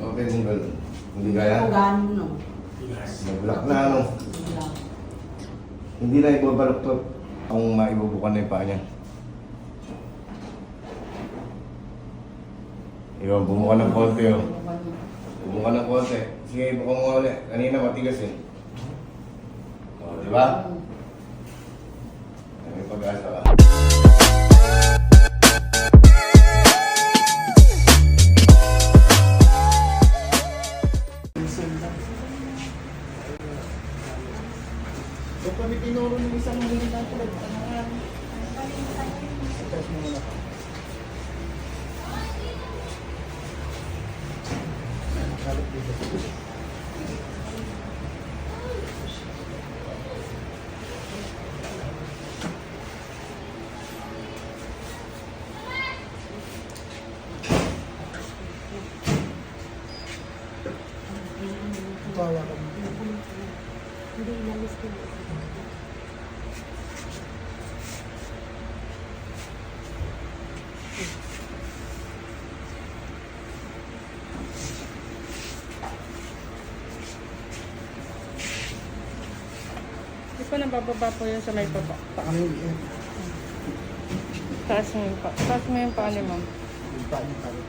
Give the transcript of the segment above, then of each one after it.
Okay din ba? Hindi kaya? Ugan, no. Nag-block na ano. Wala. Hindi na ibabaloktot ang maibubukan na yung paa niya. Iwan, bumuka ng konti oh. Bumuka ng konti. Sige, ibuka mo ulit. Kanina matigas eh. O, di ba? May pag-asa ka. Kami tinuro ng isang hindi na nga? Tapos mo muna. Kalap dito. Ito hawakan mo. Hindi inalis ko. Pa nabababa po yun sa may baba. Baka may eh, Taas mo yung pa. Taas mo yung paa ni ma'am. yung paa niya kami.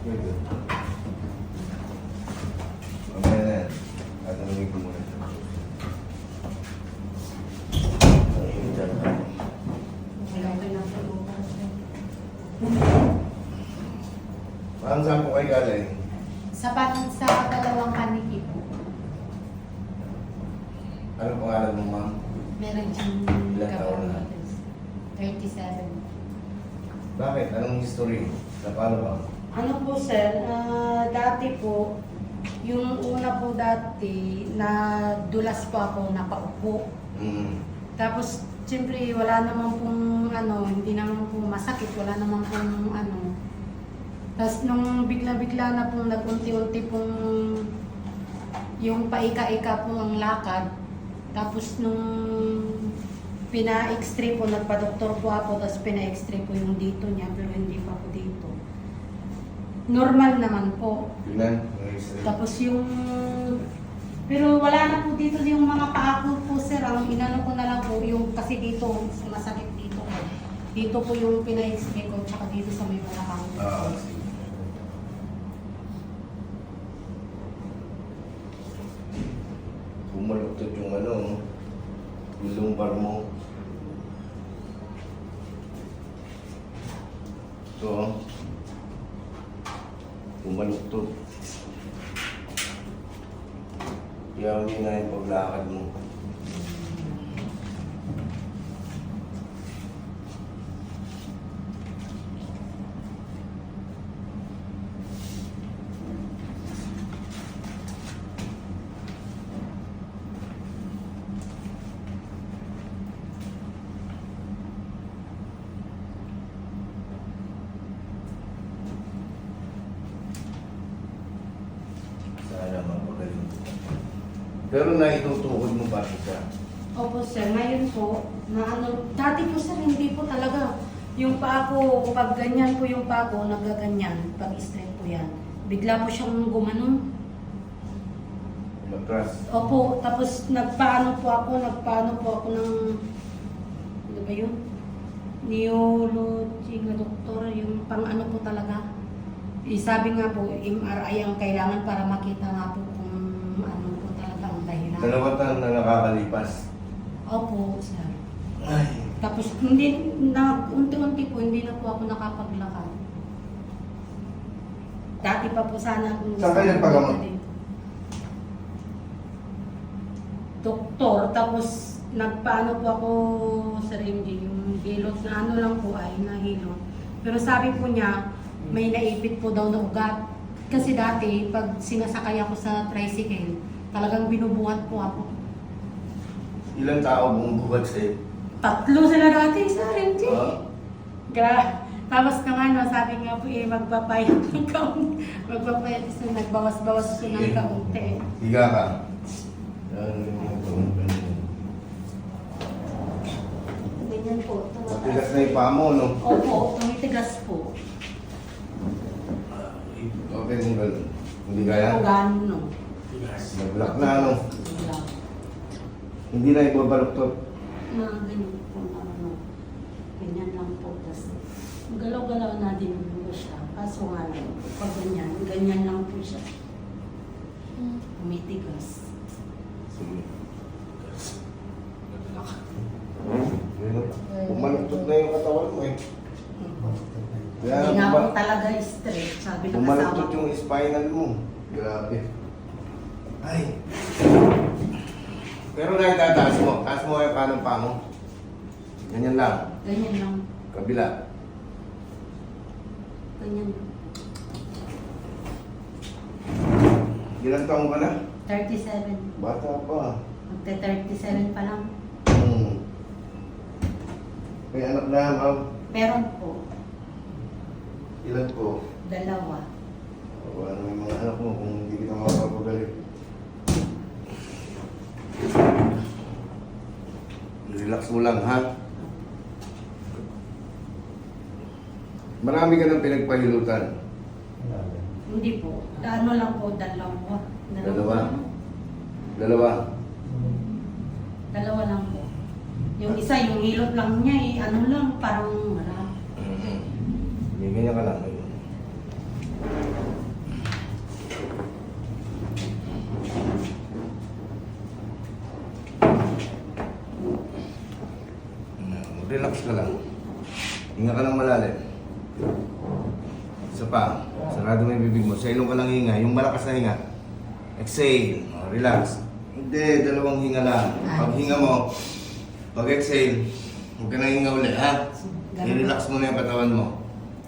Good. Mamaya na yan. Tatanungin ko muna. Ang saan po kayo galing? Sa, pan, sa dalawang paniki po, Ano pangalan mo, ma'am? meron dyan Ilang taon na? 37. Bakit? Anong history? Na paano ba? Ano po sir, ah, dati po, yung una po dati, na dulas po ako, nakaupo. Mm. Tapos, siyempre, wala naman pong, ano, hindi naman po masakit, wala naman pong, ano. Tapos, nung bigla-bigla na pong nag-unti-unti pong, yung paika-ika po ang lakad. Tapos, nung pina-x-ray po, nagpa-doktor po ako, tapos pina-x-ray po yung dito niya, pero hindi pa po dito. Normal naman po. History. Tapos yung... Pero wala na po dito yung mga paa ko po sir. Ang inano ko na lang po yung kasi dito, masakit dito. Dito po yung pina-x-ray ko tsaka dito sa may balakang. Ah, sige. Bumaluktot yung ano, yung lumbar mo. Ito, bumaluktot. Kaya hindi na yung paglakad mo. Sana mapagaling. Pero naitutukod mo ba siya? Opo sir, ngayon po, na ano, dati po sir, hindi po talaga. Yung paa ko, pag ganyan po yung paa ko, nagaganyan, pag straight po yan. Bigla po siyang gumanon. Matras. Opo, tapos nagpaano po ako, nagpaano po ako ng, ano ba yun? Neurology nga doktor, yung pang ano po talaga. Eh, sabi nga po, MRI ang kailangan para makita nga po Dalawang taon na nakakalipas. Opo, sir. Ay. Tapos hindi na unti-unti po hindi na po ako nakapaglakad. Dati pa po sana kung Saan kayo nagpagamot? Doktor, tapos nagpaano po ako sa MG, yung hilot na ano lang po ay nahilot. Pero sabi po niya, may naipit po daw na ugat. Kasi dati, pag sinasakay ako sa tricycle, talagang binubuhat po ako. Ilang tao bumubuhat sa'yo? Tatlo sila dati sa RMG. Ah. Gra. Tapos ka nga, no, sabi nga po eh, magpapayat ng kaunti. Magpapayat kasi nagbawas-bawas po ng kaunti. Higa ka. Yan, ganyan po. Matigas na yung paa mo, no? Opo, tumitigas po. Okay, kung ganun. Hindi kaya? Kung gano'n, no. Nag-block na, ano? Hindi na ibabaluktot. Na ganyan po na ano. Ganyan lang po. Tapos galaw-galaw na din po siya. Kaso nga lang, pag ganyan, ganyan lang po siya. Ayun, Bumaluktot na yung katawan mo eh. Kaya Hindi nga po buma- talaga straight. Sabi ng kasama ko. yung spinal mo. Grabe. Ay. Pero na itataas mo. Taas mo yung kanang paa mo. Ganyan lang. Ganyan lang. Kabila. Ganyan. Ilang taong ka na? 37. Bata pa. Magte-37 pa lang. Hmm. May anak na, ma'am. Meron po. Ilan po? Dalawa. O, ano yung mga anak mo kung hindi kita makapagaling? Relax mo lang, ha? Marami ka ng pinagpahilutan. Hindi po. Ano lang po, dalawa. Dalawa? Dalawa? Dalawa lang po. Yung isa, yung hilot lang niya eh, ano lang, parang wala. May ganyan ka lang. Relax ka lang. Hinga ka lang malalim. Isa pa. Sarado mo yung bibig mo. Sa ilong ka lang hinga. Yung malakas na hinga. Exhale. O, relax. Hindi, dalawang hinga lang. Pag hinga mo, pag exhale, huwag ka na hinga ulit, ha? I-relax mo na yung katawan mo.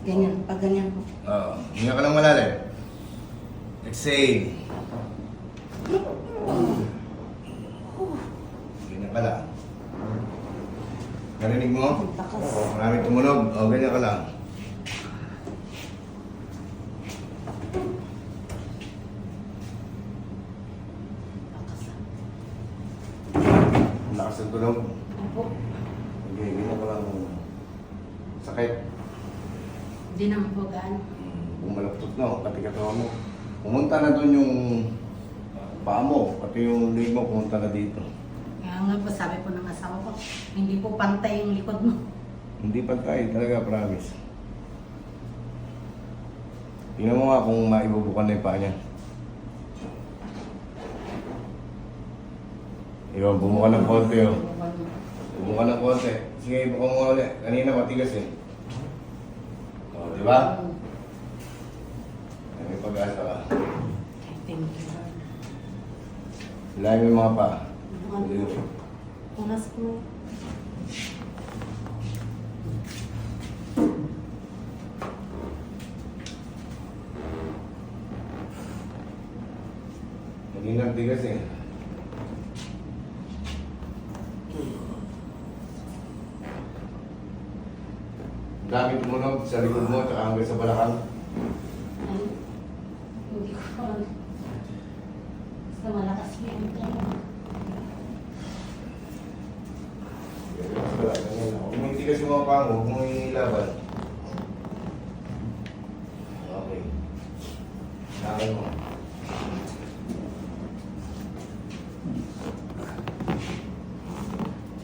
Ganyan, pag ganyan po. Oo. Hinga ka lang malalim. Exhale. Ganyan ka lang. Narinig mo? Ang takas. Marami tumunog. O, ganyan ka lang. Ang lakas ng tunog. Opo. Okay, ganyan ka lang. Sakit. Hindi naman po gaan. Hmm, Bumalaptot na, pati katawan mo. Pumunta na doon yung paa mo, pati yung leg mo, pumunta na dito. Kaya nga po, sabi po ng asawa ko, hindi po pantay yung likod mo. Hindi pantay, talaga, promise. Tingnan mo nga kung maibubukan na yung paa niya. Yun, bumuka ng konti oh. Bumuka ng konti. Sige, bumuka mo ulit. Kanina matigas eh. O, di ba? May pag-asa ka. Thank you. Mo yung mga pa. Ko. Kanina ang tigas eh. Ang Dami tumunog sa likod mo at hanggang sa balakang. Ay, hindi ko pa. Basta malakas yun. Kung may tigas yung mga pango, huwag mong ilaban. Okay. Sakin mo.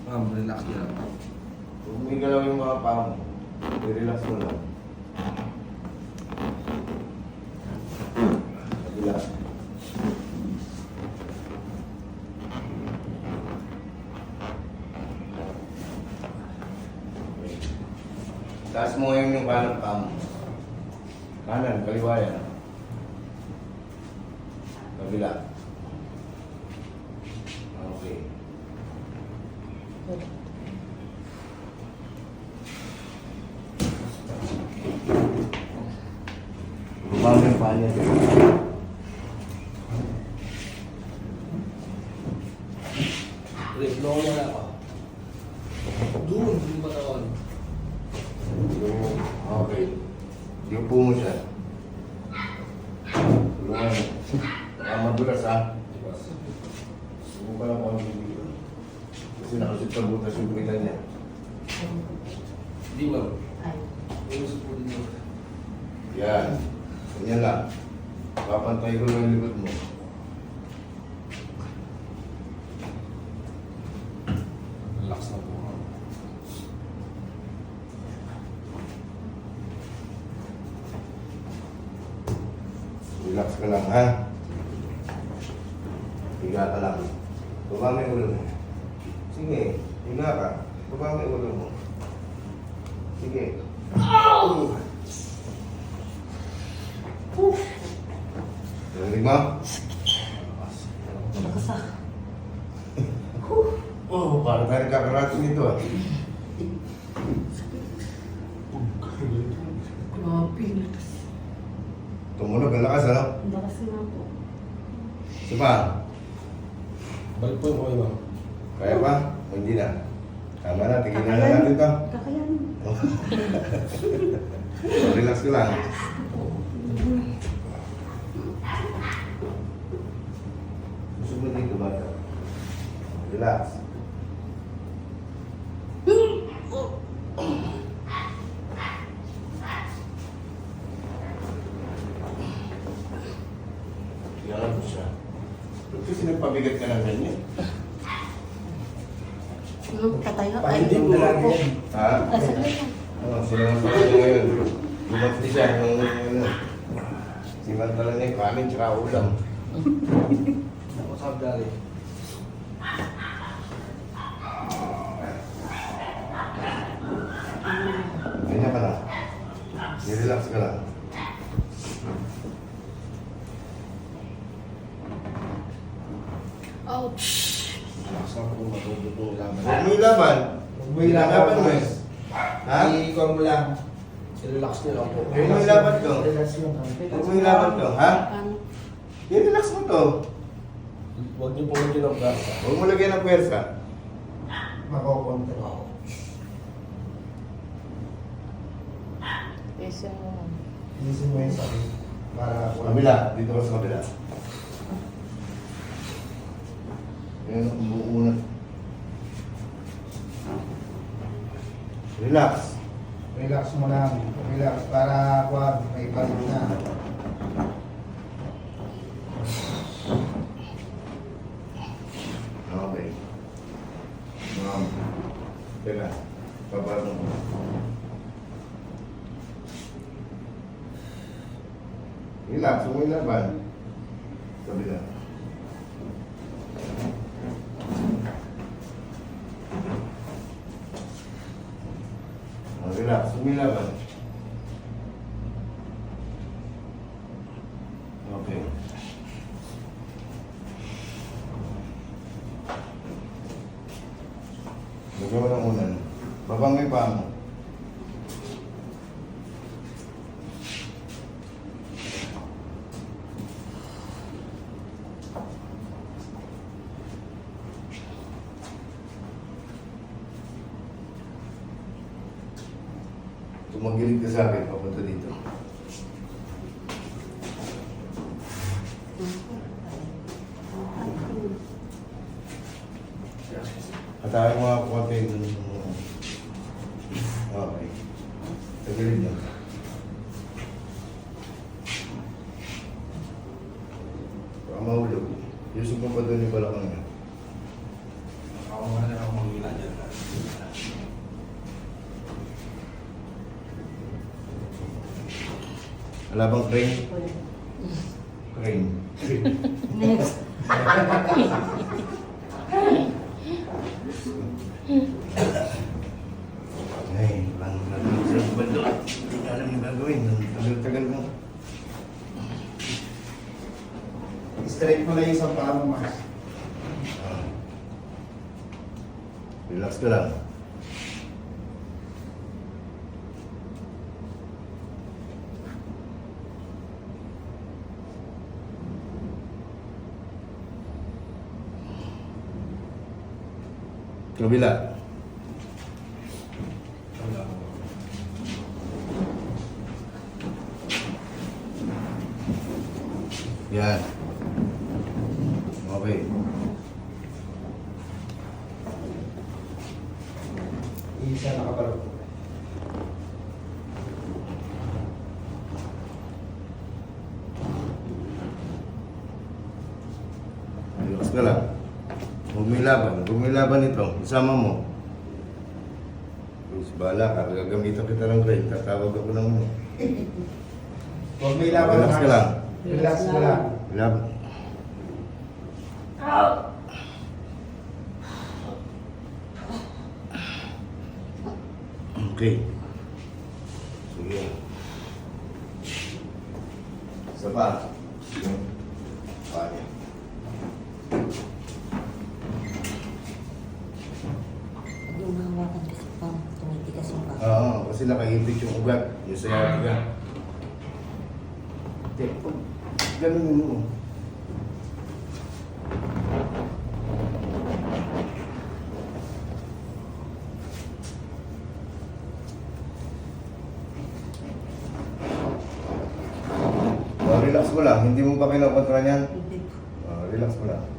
Ma'am, relax na lang. Huwag may galaw yung mga pango. I-relax mo lang. Kabila. Okay. Taas mo ngayon yung kanan paa mo. Kanan, kaliwa yan. Kabila. Okay. Paa niya. Ka lang ha. Higa ka lang. Baba mo yung ulo mo. Sige. Higa ka. Baba mo yung ulo mo. Sige. Narinig mo? malakas ah. Oh, parang nito ah. Grabe, lakas. Tumunog ang lakas? Ang lakas nga po. Isa pa. Balik po yung kayo, ma'am. Kaya pa? O hindi na? Tama na, tigilan na natin to. Kakayanin. So, relax ko lang. Gusto mo dito ba? Relax. Tingnan mo siya. Ba't kasi nagpabigat ka ng ganyan? Ano, patay ka? Ay, Pahindig mo lang yan. Ha? Ah, lang. Oo, sila ang pala niya ngayon. Lumati siya ng ano. Simantala niya yung kanin tsaka ulam. Ako sa abdali. Ganyan ka lang. I-relax ka lang. Ouch! Relax na po, matuto po laban. Huwag mo ilaban. Huwag mo ilaban, Ilaban mo eh. boss. Ha? I-ikaw mo lang. I-relax nyo lang po. Huwag mo ilaban to. Relax. Huwag mo ilaban to, ha? I-relax mo to. Huwag niyo po lagyan ng prasa. Huwag mo lagyan ng pwersa. Makokontrol ako. Yes, uh, Isin mo yung sabi. Para Kabila. Dito ka sa kabila. Yan ang umuunat. Relax. Relax mo lang. Relax para kuwag may balik na. Okay. Ma'am. Teka. Papatong mo. Relax. Huwag mo ilaban. Sabi na. Umilaban. Okay. Lagyan mo ng unan. Babang may paa mo. Ka sa akin, papunta dito. Atakin mo ako konti dun. Okay. Tagilid na. Baka mahulog. Yusuf mo pa doon yung balakang niya. Wala bang crane? Crane. Next. Ay, lang naging sa bando. Hindi ka alam yung gagawin. Tagal-tagal mo. Straight mo lang yung isang paa mo, Mars. Ah. Relax ka lang. Kabila. Yan. Okay. Isa nakabalog. Relax ka lang. Huwag mo ilaban. Huwag mo ilaban ito. Isama mo. Tapos bahala ka. Gagamitan kita ng grade. Tatawag ako ng ano. Huwag may laban, Relax ka lang. Relax ka lang. Ilaban. Okay. Sige. Isa pa. Sige. Kaya. Yung hawakan kasi parang tumitigas yung baka. Oo, kasi nakaipit yung ugat. Yung sciatica. Ganun mo. Oh, relax mo lang. Hindi mo pa kinokontra niyan. Hindi po. Oh, relax mo lang.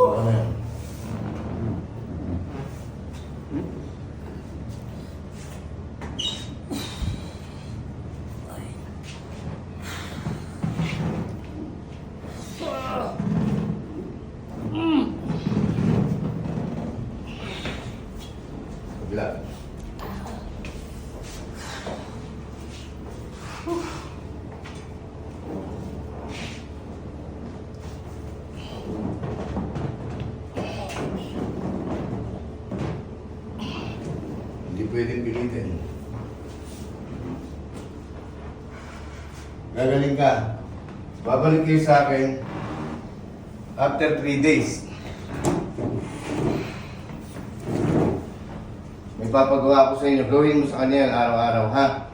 Oh. Amen. Pwedeng pilitin. Gagaling ka. Babalik kayo sa akin after 3 days. May papagawa ko sa inyo. Gawin mo sa kanya yan araw-araw, ha?